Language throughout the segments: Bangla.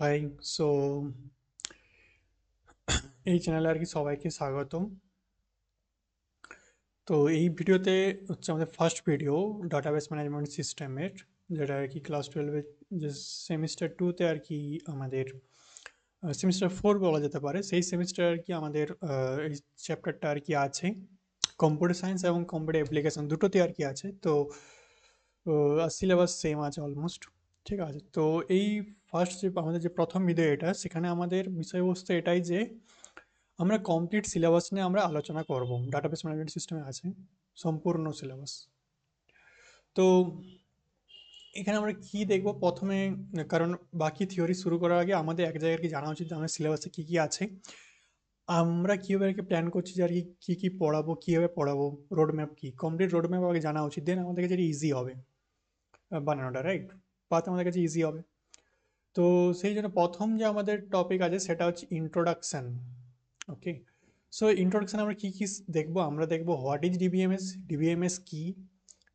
হাই সো এই চ্যানেলে আর কি সবাইকে স্বাগতম। তো এই ভিডিওতে হচ্ছে আমাদের ফার্স্ট ভিডিও ডাটাবেস ম্যানেজমেন্ট সিস্টেমের যেটা আর কি ক্লাস টুয়েলভের যে সেমিস্টার টুতে আর কি আমাদের সেমিস্টার ফোর বলা যেতে পারে। সেই সেমিস্টার আর কি আমাদের এই চ্যাপ্টারটা আর কি আছে। কম্পিউটার সায়েন্স এবং কম্পিউটার অ্যাপ্লিকেশন দুটোতে আর কি আছে। তো সিলেবাস সেম আছে অলমোস্ট ঠিক আছে? তো এই ফার্স্ট যে আমাদের যে প্রথম ভিডিও এটা, সেখানে আমাদের বিষয়বস্তু এটাই যে, আমরা কমপ্লিট সিলেবাস নিয়ে আমরা আলোচনা করব। ডাটাবেস ম্যানেজমেন্ট সিস্টেমে আছে, সম্পূর্ণ সিলেবাস তো এখানে আমরা কি দেখব প্রথমে? কারণ বাকি থিওরি শুরু করার আগে আমাদের এক জায়গায় কি জানা উচিত যে আমাদের সিলেবাসে কী কী আছে। আমরা কীভাবে আর কি প্ল্যান করছি যে আর কি, কী কী পড়াবো, কীভাবে পড়াবো রোড ম্যাপ কী? কমপ্লিট রোড ম্যাপ আগে জানা উচিত দেন আমাদের কাছে ইজি হবে। বানানোটা রাইট পাতে আমাদের কাছে ইজি হবে। তো সেই জন্য প্রথম যে আমাদের টপিক আছে, সেটা হচ্ছে ইন্ট্রোডাকশান ওকে সো ইন্ট্রোডাকশান আমরা কী কী দেখব? আমরা দেখব what is D B M S D B M S key?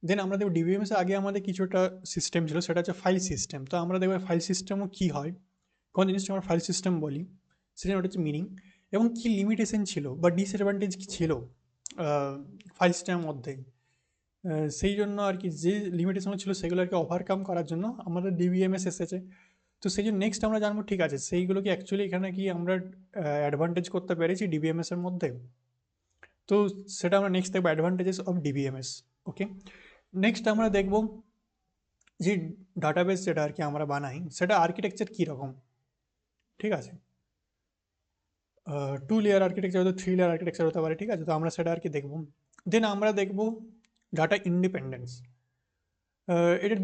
Then আমরা দেখব ডিবিএমএস আগে আমাদের কিছুটা সিস্টেম ছিল, সেটা হচ্ছে ফাইল সিস্টেম তো আমরা দেখব ফাইল সিস্টেমও কী হয়? কোন জিনিসটা আমরা ফাইল সিস্টেম বলি? সেটা ওটা হচ্ছে মিনিং এবং কী লিমিটেশন ছিল বা ডিসঅ্যাডভান্টেজ কী ছিল ফাইল সিস্টেমের মধ্যে? সেই জন্য আর কি যে লিমিটেশন ছিল, সেগুলো আর কি ওভারকাম করার জন্য আমাদের ডিবিএমএস এসেছে। তো সেই জন্য নেক্সট আমরা জানব, ঠিক আছে, সেইগুলো কি অ্যাকচুয়ালি এখানে কি আমরা অ্যাডভান্টেজ করতে পেরেছি ডিবিএমএস এর মধ্যে? তো সেটা আমরা নেক্সট দেখব advantages of D B M S okay next আমরা দেখব যে ডাটাবেস যেটা আর কি আমরা বানাই, সেটা আর্কিটেকচার কীরকম ঠিক আছে? টু লেয়ার আর্কিটেকচার হয়তো থ্রি লেয়ার আর্কিটেকচার হতে পারে, ঠিক আছে? তো আমরা সেটা আর কি দেখব। দেন আমরা দেখব ডাটা ইন্ডিপেন্ডেন্স এটা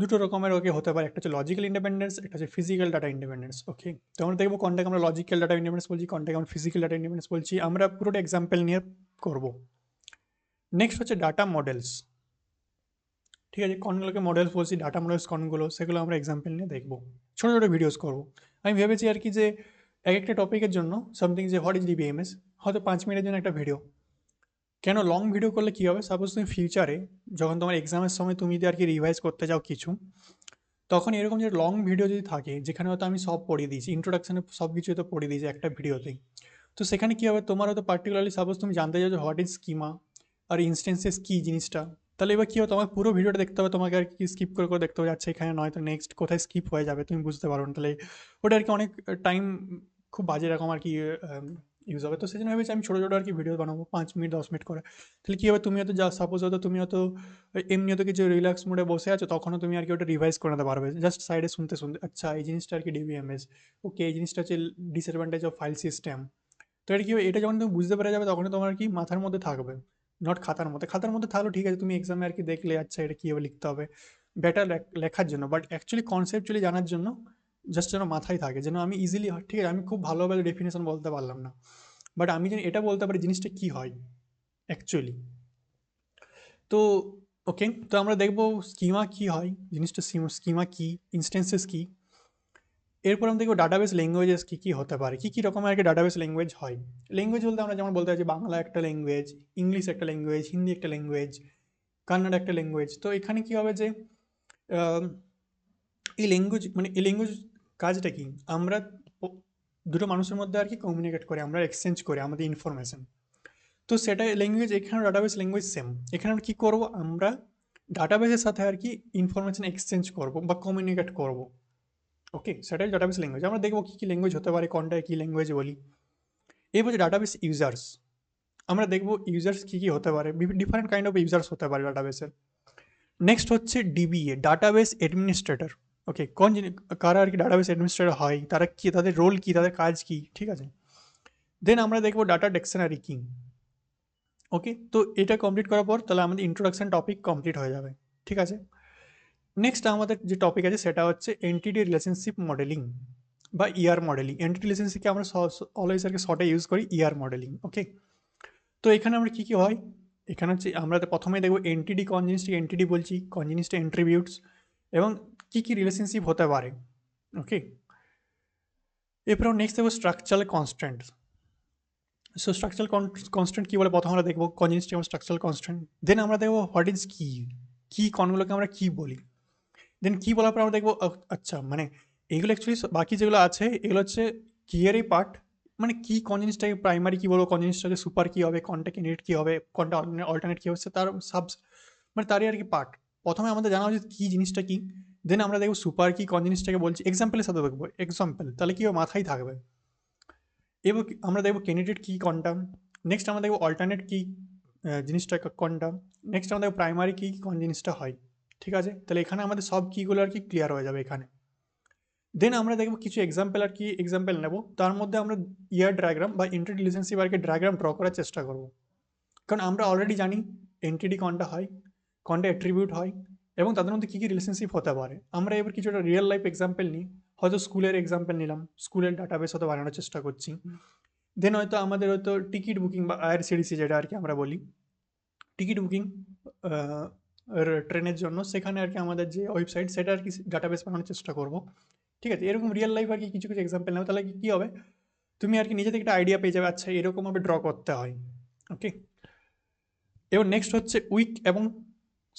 দুটো রকমের ওকে হতে পারে। একটা হচ্ছে লজিক্যাল ইন্ডিপেন্ডেন্স একটা হচ্ছে ফিজিক্যাল ডাটা ইন্ডিপেন্ডেন্স ওকে তো আমরা দেখব কোনটাকে আমরা লজিক্যাল ডাটা ইন্ডিপেন্ডেন্স বলছি, কোনটাকে আমরা ফিজিক্যাল ডাটা ইন্ডিপেন্ডেন্স বলছি। আমরা পুরোটা এক্সাম্পল নিয়ে করব। নেক্সট হচ্ছে ডাটা মডেলস ঠিক আছে, কোনগুলোকে মডেলস বলছি ডাটা মডেলস কোনগুলো, সেগুলো আমরা এক্সাম্পল নিয়ে দেখব। ছোটো ছোটো ভিডিওস করব। আমি ভেবেছি আর কি যে এক একটা টপিকের জন্য সামথিং যে হোয়াট ইজ ডিবিএমএস হয়তো পাঁচ মিনিটের জন্য একটা ভিডিও কেন লং ভিডিও করলে কী হবে? সাপোজ তুমি ফিউচারে যখন তোমার এক্সামের সময় তুমি যদি আর কি রিভাইজ করতে যাও কিছু, তখন এরকম যে লং ভিডিও যদি থাকে, যেখানে হয়তো আমি সব পড়িয়ে দিয়েছি ইন্ট্রোডাকশানে সব কিছু হয়তো পড়িয়ে দিয়েছি একটা ভিডিওতেই তো সেখানে কী হবে? তোমার হয়তো পার্টিকুলারলি সাপোজ তুমি জানতে চাও যে হোয়াট ইজ স্কিমা আর ইনস্টেন্সেস কী জিনিসটা, তাহলে এবার কী হবে? তোমার পুরো ভিডিওটা দেখতে হবে, তোমাকে আর কি স্কিপ করে করে দেখতে হবে আচ্ছা এখানে নয়তো নেক্সট কোথায় স্কিপ হয়ে যাবে? তুমি বুঝতে পারো না, তাহলে ওটা আর কি অনেক টাইম খুব বাজে রকম আর কি ইউজ হবে। তো সেই জন্য ভেবেছি আমি ছোটো ছোটো আর কি ভিডিও বানাবো, পাঁচ মিনিট, দশ মিনিট করে। তাহলে কী হবে, তুমি হয়তো যা সাপোজ হয়তো তুমি হয়তো এমনি হয়তো কিছু রিল্যাক্স মোডে বসে আছো, তখনও তুমি আর কি ওটা রিভাইজ করে নিতে পারবে। জাস্ট সাইডে শুনতে শুনতে আচ্ছা এই জিনিসটা আর কি ডিভিএমএস ওকে এই জিনিসটা হচ্ছে ডিসঅ্যাডভান্টেজ অফ ফাইল সিস্টেম তো এটা কি হবে, এটা যখন তুমি বুঝতে পেরে যাবে, তখনই তোমার কি মাথার মধ্যে থাকবে। নট খাতার মধ্যে। খাতার মধ্যে থাকলেও ঠিক আছে, তুমি এক্সামে আর কি দেখলে আচ্ছা এটা কীভাবে লিখতে হবে। বেটার লেখার জন্য। বাট অ্যাকচুয়ালি কনসেপচুয়ালি জানার জন্য জাস্ট যেন মাথায় থাকে, যেন আমি ইজিলি ঠিক আছে? আমি খুব ভালোভাবে ডেফিনেশন বলতে পারলাম না। বাট আমি যেন এটা বলতে পারি, জিনিসটা কী হয়? অ্যাকচুয়ালি তো ওকে তো আমরা দেখব স্কিমা কী হয়? জিনিসটা স্কিমা কী? ইনস্টেন্সেস কী? এরপর আমরা দেখব ডাটাবেস ল্যাঙ্গুয়েজেস কী কী হতে পারে? কী কী রকমের কি ডাটাবেস ল্যাঙ্গুয়েজ হয়? ল্যাঙ্গুয়েজ বলতে আমরা যেমন বলতে পারি বাংলা একটা ল্যাঙ্গুয়েজ ইংলিশ একটা ল্যাঙ্গুয়েজ হিন্দি একটা ল্যাঙ্গুয়েজ কান্নাডা একটা ল্যাঙ্গুয়েজ তো এখানে কী হবে যে এই ল্যাঙ্গুয়েজ মানে এই ল্যাঙ্গুয়েজ কাজটা কি? আমরা প- দুটো মানুষের মধ্যে আর কি কমিউনিকেট করে, আমরা এক্সচেঞ্জ করি আমাদের ইনফরমেশন তো সেটা ল্যাঙ্গুয়েজ এখানে ডাটাবেস ল্যাঙ্গুয়েজ সেম এখানে আমরা কী করব? আমরা ডাটাবেসের সাথে আর কি ইনফরমেশন এক্সচেঞ্জ করব বা কমিউনিকেট করব। ওকে সেটাই ডাটাবেস ল্যাঙ্গুয়েজ আমরা দেখব কী কী ল্যাঙ্গুয়েজ হতে পারে, কোনটায় কী ল্যাঙ্গুয়েজ বলি। এই বলছে ডাটাবেস ইউজার্স আমরা দেখব ইউজার্স কী কী হতে পারে ডিফারেন্ট কাইন্ড অফ ইউজার্স হতে পারে ডাটাবেসের নেক্সট হচ্ছে ডিবিএ ডাটাবেস অ্যাডমিনিস্ট্রেটর ওকে কোন জিনিস কারা আর কি ডাটাবেস অ্যাডমিনিস্ট্রেটর হয় তারা কী তাদের রোল কী তাদের কাজ কী ঠিক আছে দেন আমরা দেখব ডাটা ডিকশনারি কি ওকে তো এটা কমপ্লিট করার পর তাহলে আমাদের ইন্ট্রোডাকশন টপিক কমপ্লিট হয়ে যাবে ঠিক আছে নেক্সট আমাদের যে টপিক আছে সেটা হচ্ছে এনটিডি রিলেশনশিপ মডেলিং বা ইয়ার মডেলিং এনটিডি রিলেশনশিপকে আমরা অলওয়েজ আর কি শর্টে ইউজ করি ইয়ার মডেলিং ওকে তো এখানে আমরা কী কী হয় এখানে হচ্ছে আমরা তো প্রথমে দেখব এনটিডি কোন জিনিসটি এনটিডি বলছি কোন জিনিসটা এন্ট্রিবিউটস এবং কী কী রিলেশনশিপ হতে পারে? ওকে এরপর নেক্সট দেখব structural constant so structural constant কী বলে? প্রথম আমরা দেখব কোন আমরা স্ট্রাকচারাল কনস্ট্যান্ট দেন আমরা দেখব হোয়াট ইজ কি কী কনগুলোকে আমরা কী বলি? দেন কী বলার পর আমরা দেখব আচ্ছা মানে এগুলো অ্যাকচুয়ালি বাকি যেগুলো আছে, এগুলো হচ্ছে কিয়েরই পার্ট মানে কি কোন জিনিসটাকে প্রাইমারি কী বলব, কোন জিনিসটাকে সুপার কী হবে কোনটা ক্যান্ডিডেট কী হবে, কোনটা অল্টারনেট কী হচ্ছে তার সাব মানে তারই আর কি পার্ট প্রথমে আমাদের জানা উচিত কী জিনিসটা কী দেন আমরা দেখব সুপার কি কোন জিনিসটাকে বলছি। এক্সাম্পলের সাথে দেখব এক্সাম্পল তাহলে কি মাথায় থাকবে? এবার কি- আমরা দেখব ক্যান্ডিডেট কী কোনটা নেক্সট আমরা দেখব অল্টারনেট কী জিনিসটা কোনটা নেক্সট আমরা দেখব প্রাইমারি কী কোন জিনিসটা হয়, ঠিক আছে? তাহলে এখানে আমাদের সব কীগুলো আর কি ক্লিয়ার হয়ে যাবে এখানে। দেন আমরা দেখব কিছু এক্সাম্পল আর কি এক্সাম্পল নেব, তার মধ্যে আমরা ইয়ার ডায়াগ্রাম বা এন্ট্রি রিলেশনশিপ আর কি ডায়াগ্রাম ড্র করার চেষ্টা করব। কারণ আমরা অলরেডি জানি এন্টিটি কোনটা হয় কোনটা অ্যাট্রিবিউট হয় এবং তাদের মধ্যে কী কী রিলেশনশিপ হতে পারে। আমরা এবার কিছুটা রিয়েল লাইফ এক্সাম্পল নিই। হয়তো স্কুলের এক্সাম্পল নিলাম, স্কুলের ডাটাবেস হয়তো বানানোর চেষ্টা করছি। দেন হয়তো আমাদের হয়তো টিকিট বুকিং বা আইআরসিডিসি যেটা আর কি আমরা বলি। টিকিট বুকিং ট্রেনের জন্য সেখানে আর কি আমাদের যে ওয়েবসাইট সেটা আর কি ডাটাবেস বানানোর চেষ্টা করব। ঠিক আছে, এরকম রিয়েল লাইফ আর কি কিছু কিছু এক্সাম্পল নেবে। তাহলে কি হবে? তুমি আর কি নিজে থেকে একটা আইডিয়া পেয়ে যাবে আচ্ছা এরকমভাবে ড্র করতে হয়। ওকে এবার নেক্সট হচ্ছে উইক এবং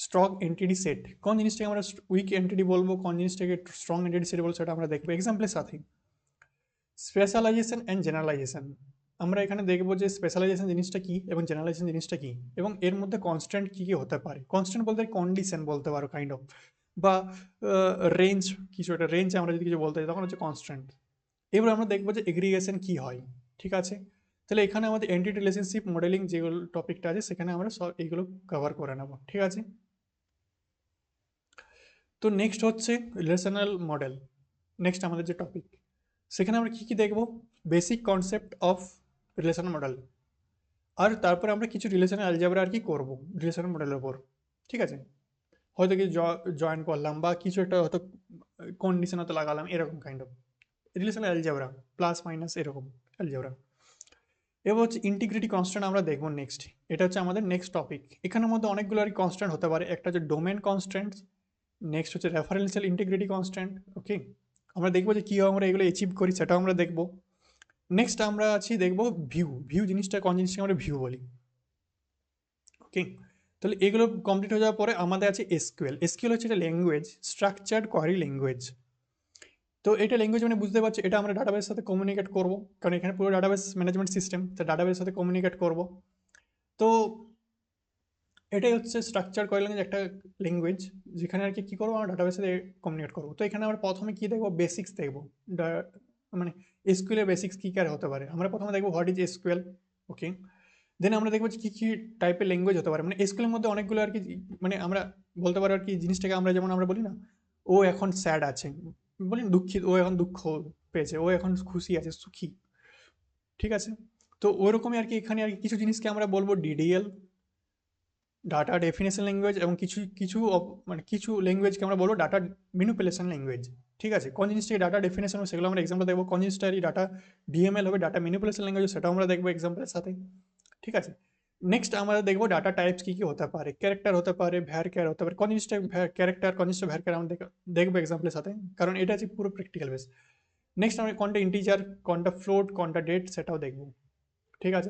স্ট্রং এন্টিটি সেট কোন জিনিসটাকে আমরা উইক এন্টিটি বলব, কোন জিনিসটাকে স্ট্রং এন্টিটি সেট বলব, সেটা আমরা দেখব। এক্সাম্পলের সাথে। স্পেশালাইজেশন অ্যান্ড জেনারেলাইজেশন আমরা এখানে দেখব যে স্পেশালাইজেশন জিনিসটা কী এবং জেনারেলাইজেশন জিনিসটা কী এবং এর মধ্যে কনস্ট্যান্ট কী কী হতে পারে। কনস্ট্যান্ট বলতে কন্ডিশন বলতে পারো কাইন্ড অফ বা রেঞ্জ কিছু একটা রেঞ্জ আমরা যদি কিছু বলতে চাই তখন হচ্ছে কনস্ট্যান্ট এবার আমরা দেখব যে এগ্রিগেশন কী হয়, ঠিক আছে? তাহলে এখানে আমাদের এন্টি রিলেশনশিপ মডেলিং যেগুলো টপিকটা আছে, সেখানে আমরা সব এইগুলো কভার করে নেব, ঠিক আছে? তো নেক্সট হচ্ছে রিলেশনাল মডেল নেক্সট আমাদের যে টপিক সেখানে আমরা কী কী দেখব? Basic concept of relational model আর তারপরে আমরা কিছু রিলেশনাল অ্যালজাবরা আর কি করব রিলেশনাল মডেলের ওপর ঠিক আছে? হয়তো কি জয়েন করলাম বা কিছু একটা হয়তো কন্ডিশন হয়তো লাগালাম, এরকম kind of relational algebra plus minus এরকম অ্যালজাবরা এবার হচ্ছে ইন্টিগ্রিটি কনস্ট্যান্ট আমরা দেখব নেক্সট এটা হচ্ছে আমাদের নেক্সট টপিক এখানের মধ্যে অনেকগুলো আর কনস্ট্যান্ট হতে পারে, একটা হচ্ছে ডোমেন কনস্ট্যান্ট নেক্সট হচ্ছে রেফারেন্সিয়াল ইন্টিগ্রিটি কনস্ট্যান্ট ওকে আমরা দেখব যে কীভাবে আমরা এগুলো অ্যাচিভ করি, সেটাও আমরা দেখব। নেক্সট আমরা আছি, দেখব ভিউ ভিউ জিনিসটা কোন জিনিসটাকে আমরা ভিউ বলি ওকে তাহলে এগুলো কমপ্লিট হয়ে যাওয়ার পরে আমাদের আছে এসকিউএল এসকিউএল হচ্ছে একটা ল্যাঙ্গুয়েজ স্ট্রাকচার্ড কোয়ারি ল্যাঙ্গুয়েজ তো এটা ল্যাঙ্গুয়েজ মানে বুঝতে পারছি, এটা আমরা ডাটাবেসের সাথে কমিউনিকেট করব, কারণ এখানে পুরো ডাটাবেস ম্যানেজমেন্ট সিস্টেম তো ডাটাবেসের সাথে কমিউনিকেট করব। তো এটাই হচ্ছে স্ট্রাকচার কোয়ারি ল্যাঙ্গুয়েজ একটা ল্যাঙ্গুয়েজ যেখানে আর কি কী করব? আমরা ডাটাবেসের সাথে কমিউনিকেট করব। তো এখানে আমরা প্রথমে কী দেখব? বেসিক্স দেখব। মানে এসকিউএলের বেসিক্স কী কী আর হতে পারে? আমরা প্রথমে দেখব what is SQL okay then আমরা দেখব যে কী কী টাইপের ল্যাঙ্গুয়েজ হতে পারে। মানে এসকিউএলের মধ্যে অনেকগুলো আর কি মানে আমরা বলতে পারি আর কি জিনিসটাকে আমরা যেমন আমরা বলি না, ও এখন স্যাড আছে। বলি দুঃখিত, ও এখন দুঃখ পেয়েছে, ও এখন খুশি আছে, সুখী। ঠিক আছে? তো ওরকমই আর কি এখানে আর কি কিছু জিনিসকে আমরা বলব ডিডিএল ডাটা ডেফিনেশন ল্যাঙ্গুয়েজ এবং কিছু কিছু অপ- মানে কিছু ল্যাঙ্গুয়েজকে আমরা বলব ডাটা মিনুপুলেশন ল্যাঙ্গুয়েজ ঠিক আছে? কোন জিনিসটাকে ডাটা ডেফিনেশন হবে সেগুলো আমরা এক্সাম্পল দেখব। কোন জিনিসটা ডাটা ডিএমএল হবে ডাটা মিনুপুলেশন ল্যাঙ্গুয়েজ সেটাও আমরা দেখব এক্সাম্পলের সাথে, ঠিক আছে? নেক্সট আমরা দেখব ডাটা টাইপস কী কী হতে পারে ক্যারেক্টার হতে পারে ভ্যার ক্যার হতে পারে, কোন জিনিসটা ক্যারেক্টার কোন জিনিসটা ভ্যার ক্যার আমরা দেখ- দেখব এক্সাম্পলের সাথে, কারণ এটা হচ্ছে পুরো প্র্যাকটিক্যাল বেস নেক্সট আমরা কোনটা ইন্টিজার কোনটা ফ্লোট কোনটা ডেট সেটাও দেখব, ঠিক আছে?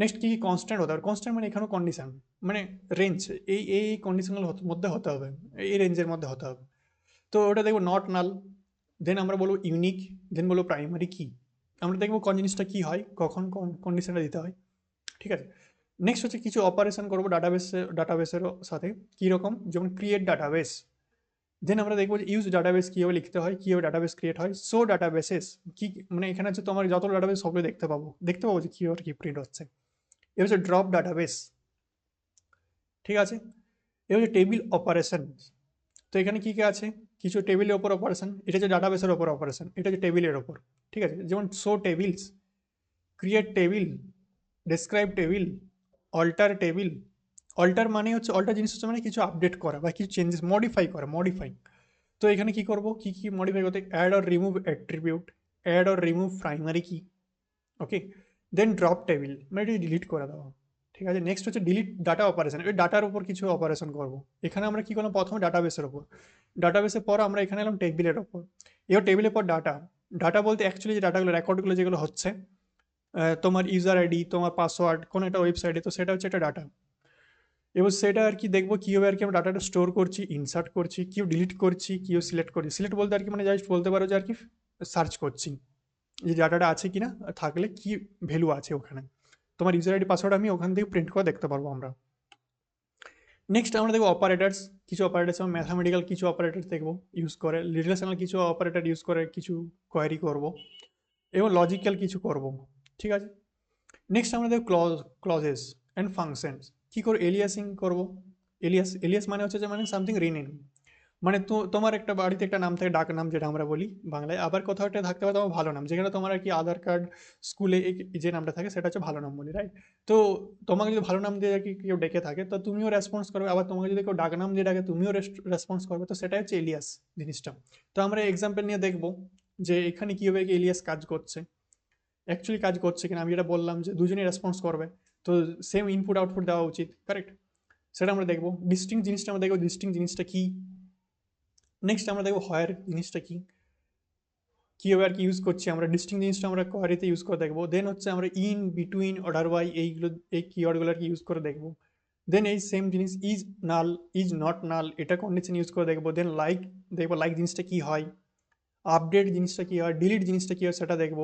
নেক্সট কী কী কনস্ট্যান্ট হতে হবে? কনস্ট্যান্ট মানে এখানেও কন্ডিশন মানে রেঞ্জ এই এই কন্ডিশনাল মধ্যে হতে হবে, এই রেঞ্জের মধ্যে হতে হবে। তো ওটা দেখব নট নাল দেন আমরা বলব ইউনিক দেন বলব প্রাইমারি কি? আমরা দেখব কোন জিনিসটা কী হয়, কখন কোন কন্ডিশনটা দিতে হয়, ঠিক আছে? নেক্সট হচ্ছে কিছু অপারেশন করব ডাটাবেসে ডাটাবেসেরও সাথে কীরকম যেমন ক্রিয়েট ডাটাবেস দেন আমরা দেখব যে ইউজ ডাটাবেস কীভাবে লিখতে হয়, কীভাবে ডাটাবেস ক্রিয়েট হয় সো ডাটাবেসেস কী মানে এখানে হচ্ছে তোমার যত ডাটাবেস সবগুলো দেখতে পাবো দেখতে পাবো যে কীভাবে কী প্রিন্ট হচ্ছে। এ হচ্ছে ড্রপ ডাটাবেস ঠিক আছে এ হচ্ছে টেবিল অপারেশন তো এখানে কী কী আছে? কিছু টেবিলের ওপর অপারেশন এটা হচ্ছে ডাটাবেসের ওপর অপারেশন এটা হচ্ছে টেবিলের ওপর ঠিক আছে? যেমন show tables create table describe table alter table alter মানে হচ্ছে অল্টার জিনিস হচ্ছে মানে কিছু আপডেট করা বা কিছু চেঞ্জেস মডিফাই করা মডিফাই তো এখানে কি করব? কি কি মডিফাই করতে? Add or remove attribute add or remove primary key okay then drop table মানে এটি ডিলিট করে দেওয়া ঠিক আছে? নেক্সট হচ্ছে ডিলিট ডাটা অপারেশন এই ডাটার উপর কিছু অপারেশন করব। এখানে আমরা কি করলাম? প্রথমে ডাটাবেসের ওপর ডাটাবেসের পর আমরা এখানে এলাম টেবিলের ওপর এবার টেবিলের পর ডাটা ডাটা বলতে অ্যাকচুয়ালি যে ডাটাগুলো রেকর্ডগুলো যেগুলো হচ্ছে তোমার ইউজার আইডি তোমার পাসওয়ার্ড কোনো একটা ওয়েবসাইটে তো সেটা হচ্ছে একটা ডাটা এবার সেটা আর কি দেখব, কীভাবে আর কি আমরা ডাটাটা স্টোর করছি ইনসার্ট করছি, কেউ ডিলিট করছি, কেউ সিলেক্ট করছি। সিলেক্ট বলতে আর কি মানে জাস্ট বলতে পারো যে আর কি সার্চ করছি। যে ডাটাটা আছে কি না থাকলে কি ভ্যালু আছে ওখানে। তোমার ইউজার আইডি পাসওয়ার্ড আমি ওখান থেকে প্রিন্ট করে দেখতে পারব আমরা। নেক্সট আমরা দেখব অপারেটার্স কিছু অপারেটার্স যেমন ম্যাথামেটিক্যাল কিছু অপারেটার দেখব ইউজ করে রিলেশনাল কিছু অপারেটার ইউজ করে, কিছু কোয়ারি করব এবং লজিক্যাল কিছু করব, ঠিক আছে? নেক্সট আমরা দেখব ক্লজ ক্লজেস অ্যান্ড ফাংশনস কী করে এলিয়াসিং করব? এলিয়াস এলিয়াস মানে হচ্ছে যে মানে সামথিং রিনেম মানে তোমার একটা বাড়িতে একটা নাম থাকে, ডাক নাম যেটা আমরা বলি বাংলায়। আবার কোথাও একটা থাকতে পারে তোমার ভালো নাম, যেখানে তোমার আর কি আধার কার্ড, স্কুলে যে নামটা থাকে সেটা হচ্ছে ভালো নাম বলি রাইট তো তোমাকে যদি ভালো নাম দিয়ে আর কি কেউ ডেকে থাকে, তো তুমিও রেসপন্স করবে। আবার তোমাকে যদি কেউ ডাক নাম দিয়ে ডাকে, তুমিও রেসপন্স করবে। তো সেটাই হচ্ছে এলিয়াস জিনিসটা। তো আমরা এক্সাম্পল নিয়ে দেখব যে এখানে কীভাবে কি এলিয়াস কাজ করছে। অ্যাকচুয়ালি কাজ করছে কিনা, আমি যেটা বললাম যে দুজনেই রেসপন্স করবে। তো সেম ইনপুট আউটপুট দেওয়া উচিত কারেক্ট সেটা আমরা দেখব। ডিস্টিং জিনিসটা আমরা দেখব ডিস্টিং জিনিসটা কী? নেক্সট আমরা দেখব হয়ার জিনিসটা কী? কীভাবে আর কি ইউজ করছি আমরা? ডিস্টিং জিনিসটা আমরা কোয়ারিতে ইউজ করে দেখব। দেন হচ্ছে আমরা ইন বিটুইন অর্ডার ওয়াই এইগুলো, এই কিওয়ার্ডগুলো আর কি ইউজ করে দেখব। দেন এই সেম জিনিস is null is not null এটা কন্ডিশন ইউজ করে দেখব। দেন লাইক দেখব লাইক জিনিসটা কী হয়? আপডেট জিনিসটা কী হয়? ডিলিট জিনিসটা কী হয়? সেটা দেখব।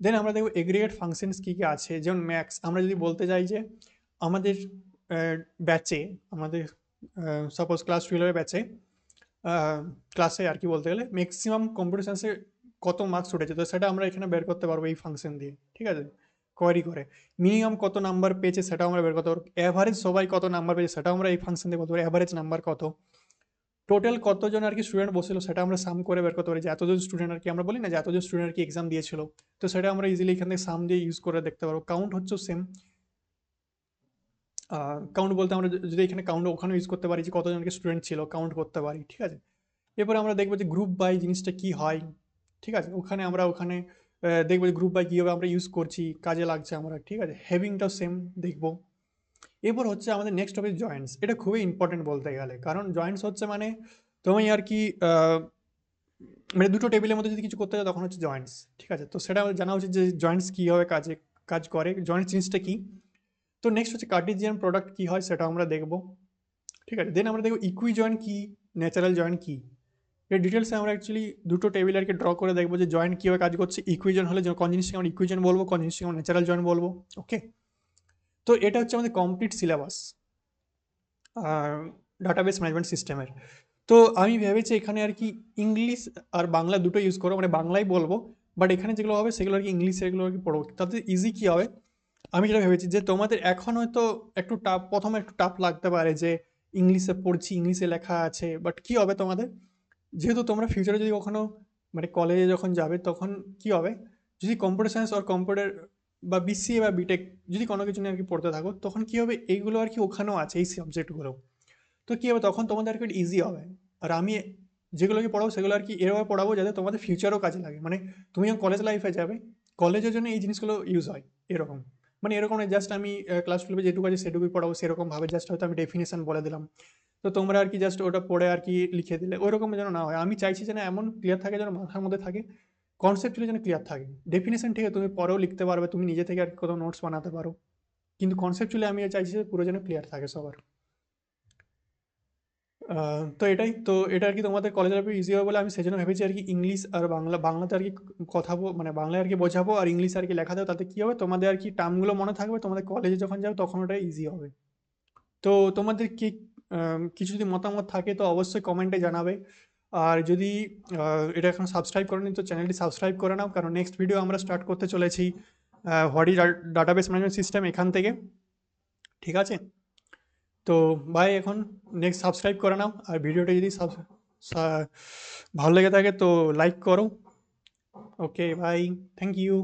দেন আমরা দেখব এগ্রিগেট ফাংশনস কী কী আছে? যেমন ম্যাক্স আমরা যদি বলতে চাই যে আমাদের ব্যাচে আমাদের সাপোজ ক্লাস টুয়েলভের ব্যাচে ক্লাসে আর কি বলতে গেলে ম্যাক্সিমাম কম্পিউটার সায়েন্সে কত মার্কস উঠেছে, তো সেটা আমরা এখানে বের করতে পারব এই ফাংশন দিয়ে, ঠিক আছে? কোয়ারি করে। মিনিমাম কত নাম্বার পেয়েছে সেটাও আমরা বের করতে পারব। অ্যাভারেজ সবাই কত নাম্বার পেয়েছে সেটাও আমরা এই ফাংশন দিয়ে বলতে পারি অ্যাভারেজ নাম্বার কত? টোটাল কতজন আর কি স্টুডেন্ট বসেছিল সেটা আমরা সাম করে বের করতে পারি। যে এতজন স্টুডেন্ট আর কি আমরা বলি না, যে এতজন স্টুডেন্ট আর কি এক্সাম দিয়েছিল, তো সেটা আমরা ইজিলি এখান থেকে সাম দিয়ে ইউজ করে দেখতে পারব। কাউন্ট হচ্ছে সেম কাউন্ট বলতে আমরা যদি এখানে কাউন্ট ওখানে ইউজ করতে পারি যে কতজনকে স্টুডেন্ট ছিল কাউন্ট করতে পারি, ঠিক আছে? এরপরে আমরা দেখব যে গ্রুপ বাই জিনিসটা কি হয়, ঠিক আছে? ওখানে আমরা ওখানে দেখব যে গ্রুপ বাই কীভাবে আমরা ইউজ করছি, কাজে লাগছে আমরা, ঠিক আছে? হ্যাভিংটাও সেম দেখব। এরপর হচ্ছে আমাদের নেক্সট হবে জয়েন্টস এটা খুবই ইম্পর্টেন্ট বলতে গেলে, কারণ জয়েন্টস হচ্ছে মানে তুমি আর কি মানে দুটো টেবিলের মধ্যে যদি কিছু করতে চাও তখন হচ্ছে জয়েন্টস ঠিক আছে? তো সেটা জানা উচিত যে জয়েন্টস কীভাবে কাজে, কাজ করে জয়েন্টস জিনিসটা কী? তো নেক্সট হচ্ছে কার্টিজিয়ান প্রোডাক্ট কী হয় সেটা আমরা দেখব। ঠিক আছে দেন আমরা দেখব ইকুই জয়েন্ট কী ন্যাচারাল জয়েন্ট কী। এর ডিটেলসে আমরা অ্যাকচুয়ালি দুটো টেবিল আর কি ড্র করে দেখব যে জয়েন্ট কীভাবে কাজ করছে। ইকুইজন হলে কোন জিনিসকে আমরা ইকুইজন বলব, কোন জিনিসকে আমরা ন্যাচারাল জয়েন্ট বলব। ওকে তো এটা হচ্ছে আমাদের কমপ্লিট সিলেবাস ডাটাবেস ম্যানেজমেন্ট সিস্টেমের তো আমি ভেবেছি এখানে আর কি ইংলিশ আর বাংলা দুটো ইউজ করব মানে বাংলাই বলব বাট এখানে যেগুলো হবে সেগুলো আর কি ইংলিশ সেগুলো আর কি পড়ব। তাতে ইজি কী হবে? আমি যেটা ভেবেছি যে তোমাদের এখন হয়তো একটু টাফ প্রথমে একটু টাফ লাগতে পারে যে ইংলিশে পড়ছি, ইংলিশে লেখা আছে বাট কী হবে তোমাদের? যেহেতু তোমরা ফিউচারে যদি কখনো মানে কলেজে যখন যাবে, তখন কি হবে? যদি কম্পিউটার সায়েন্স আর কম্পিউটার বা বিসিএ বা বিটেক যদি কোনো কিছু নিয়ে আর কি পড়তে থাকো, তখন কী হবে? এইগুলো আর কি ওখানেও আছে, এই সাবজেক্টগুলো তো কী হবে? তখন তোমাদের আর কি ইজি হবে। আর আমি যেগুলোকে পড়াবো, সেগুলো আর কি এরভাবে পড়াবো যাতে তোমাদের ফিউচারও কাজে লাগে। মানে তুমি যখন কলেজ লাইফে যাবে কলেজের জন্য এই জিনিসগুলো ইউজ হয়, এরকম। মানে এরকম জাস্ট আমি ক্লাস টুয়েলভে যেটুকু আছে সেটুকুই পড়াবো সেরকমভাবে জাস্ট হয়তো আমি ডেফিনেশন বলে দিলাম। তো তোমরা আর কি জাস্ট ওটা পড়ে আর কি লিখে দিলে ওইরকম যেন না হয়। আমি চাইছি যেন এমন ক্লিয়ার থাকে যেন মাথার মধ্যে থাকে কনসেপ্টগুলো যেন ক্লিয়ার থাকে। ডেফিনেশন ঠিক তুমি পরেও লিখতে পারবে, তুমি নিজে থেকে আর কি কোথাও নোটস বানাতে পারো। কিন্তু কনসেপ্টগুলো আমি চাইছি যে পুরো যেন ক্লিয়ার থাকে সবার। তো এটাই, তো এটা আর কি তোমাদের কলেজের লাইফে ইজি হবে বলে আমি সেজন্য ভেবেছি আর কি ইংলিশ আর বাংলা, বাংলাতে আর কি কথা মানে বাংলায় আর কি বোঝাবো আর ইংলিশ আর কি লেখা দেবো তাতে কী হবে? তোমাদের আর কি টার্মগুলো মনে থাকবে, তোমাদের কলেজে যখন যাবে তখন ওটা ইজি হবে। তো তোমাদের কি কিছু যদি মতামত থাকে তো অবশ্যই কমেন্টে জানাবে। আর যদি এটা এখন সাবস্ক্রাইব করেনি তো চ্যানেলটি সাবস্ক্রাইব করে নাও, কারণ নেক্সট ভিডিও আমরা স্টার্ট করতে চলেছি হোয়াট ডাটাবেস ম্যানেজমেন্ট সিস্টেম এখান থেকে। ঠিক আছে? তো ভাই, এখন নেক্সট সাবস্ক্রাইব করে নাও। আর ভিডিওটা যদি ভালো লেগে থাকে তো লাইক করো। Okay bye thank you